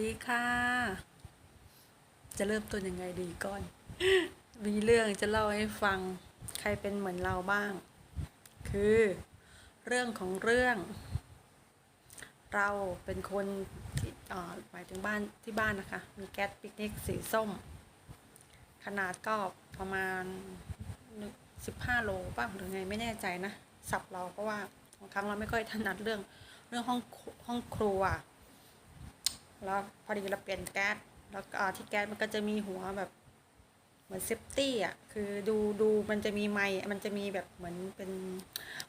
ดีค่ะ จะเริ่มต้นยังไงดีก่อน มีเรื่องจะเล่าให้ฟัง ใครเป็นเหมือนเราบ้าง คือ เรื่องของเรื่อง เราเป็นคนที่อ่าหมายถึงบ้านที่บ้านนะคะ มีแก๊สปิกนิกสีส้ม ขนาดก็ประมาณสิบห้าโลป่ะหรือไงไม่แน่ใจนะ สับเราเพราะว่าบางครั้งเราไม่ค่อยถนัดเรื่องเรื่องห้องห้องครัว แล้วพอดีเราเปลี่ยนแก๊สแล้วก็ที่แก๊สมันก็จะมีหัวแบบเหมือนเซฟตี้อะคือดูดูมันจะมีไมค์มันจะมีแบบเหมือนเป็น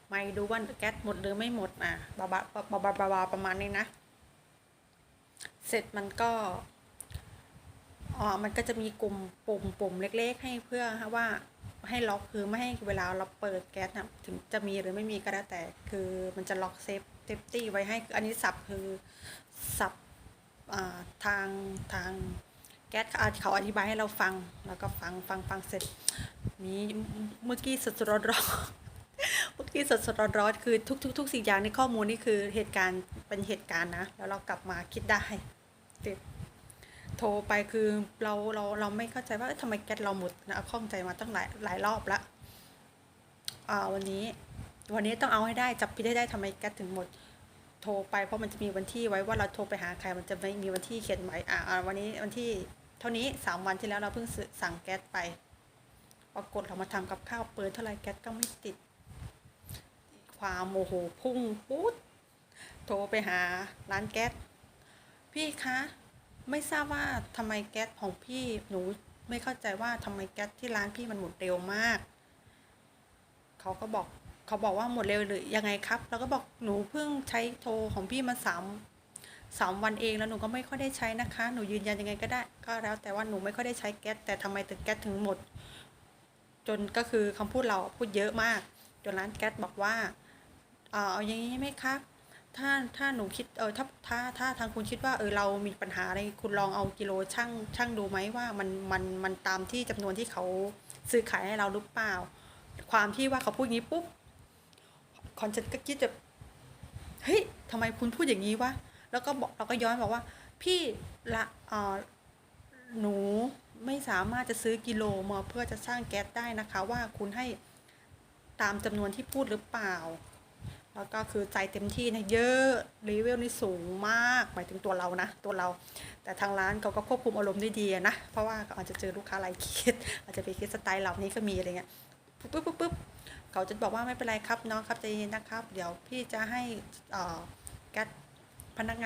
ไมค์ดูว่าแก๊สหมดหรือไม่หมดอะบาบาบาบาบาบาประมาณนี้นะ เสร็จมันก็อ๋อมันก็จะมีกลุ่มปุ่มปุ่มเล็ก ๆ ให้เพื่อว่าให้ล็อกคือไม่ให้เวลาเราเปิดแก๊สนะถึงจะมีหรือไม่มีก็แล้วแต่คือมันจะล็อกเซฟเซฟตี้ไว้ให้อันนี้สับคือสับ ทางทางแก๊สเขาอธิบายให้เราฟัง แล้วก็ฟังฟังฟังเสร็จมีเมื่อกี้สดสดร้อนร้อนเมื่อกี้สดสดร้อนร้อนคือทุกทุกทุกสิ่งอย่างในข้อมูลนี่คือเหตุการณ์เป็นเหตุการณ์นะ แล้วเรากลับมาคิดได้ติดโทรไปคือเราเราเราไม่เข้าใจว่าทำไมแก๊สเราหมดนะข้องใจมาตั้งหลายหลายรอบละอ่าวันนี้ วันนี้ต้องเอาให้ได้จับพิได้ได้ทำไมแก๊สถึงหมด โทรไปเพราะมันจะมีวันที่ไว้ว่าเราโทรไปหาใครมันจะไม่มีวันที่เขียนไว้อ่าวันนี้วันที่เท่านี้สามวันที่แล้วเราเพิ่งสั่งแก๊สไปปรากฏเรามาทำกับข้าวเปิดเท่าไรแก๊สก็ไม่ติด ความโมโหพุ่งปุ๊ดโทรไปหาร้านแก๊สพี่คะไม่ทราบว่าทำไมแก๊สของพี่หนูไม่เข้าใจว่าทำไมแก๊สที่ร้านพี่มันหมดเร็วมาก เขาก็บอก เขาบอกว่าหมดเร็วหรือยังไงครับ แล้วก็บอกหนูเพิ่งใช้โทรของพี่มาสามสามวันเองแล้วหนูก็ไม่ค่อยได้ใช้นะคะ หนูยืนยันยังไงก็ได้ ก็แล้วแต่ว่าหนูไม่ค่อยได้ใช้แก๊สแต่ทำไมถึงแก๊สถึงหมด จนก็คือคำพูดเราพูดเยอะมากจนร้านแก๊สบอกว่าเออเอาอย่างนี้ไหมครับ ถ้าถ้าหนูคิดเออถ้าถ้าถ้าทางคุณคิดว่าเออเรามีปัญหาอะไรคุณลองเอากิโลช่างช่างดูไหมว่ามันมันมันตามที่จำนวนที่เขาซื้อขายให้เราหรือเปล่า ความที่ว่าเขาพูดอย่างนี้ปุ๊บ คอนเซ็ปต์ก็คิดแบบเฮ้ยทำไมคุณพูดอย่างนี้วะแล้วก็บอกเราก็ย้อนบอกว่า พี่ละเอ่อหนูไม่สามารถจะซื้อกิโลมาเพื่อจะสร้างแก๊สได้นะคะ ว่าคุณให้ตามจำนวนที่พูดหรือเปล่า แล้วก็คือใจเต็มที่นะเยอะเลเวลนี่สูงมากหมายถึงตัวเรานะ ตัวเรา แต่ทางร้านเขาก็ควบคุมอารมณ์ได้ดีนะ เพราะว่าอาจจะเจอลูกค้ารายเคสอาจจะไปเคสสไตล์เหล่านี้ก็มีอะไรเงี้ยปุ๊บปุ๊บปุ๊บ เขาจะบอกว่าไม่เป็นไรครับน้องครับใจเย็นนะครับ เดี๋ยวพี่จะให้เอ่อแก๊สพนักงาน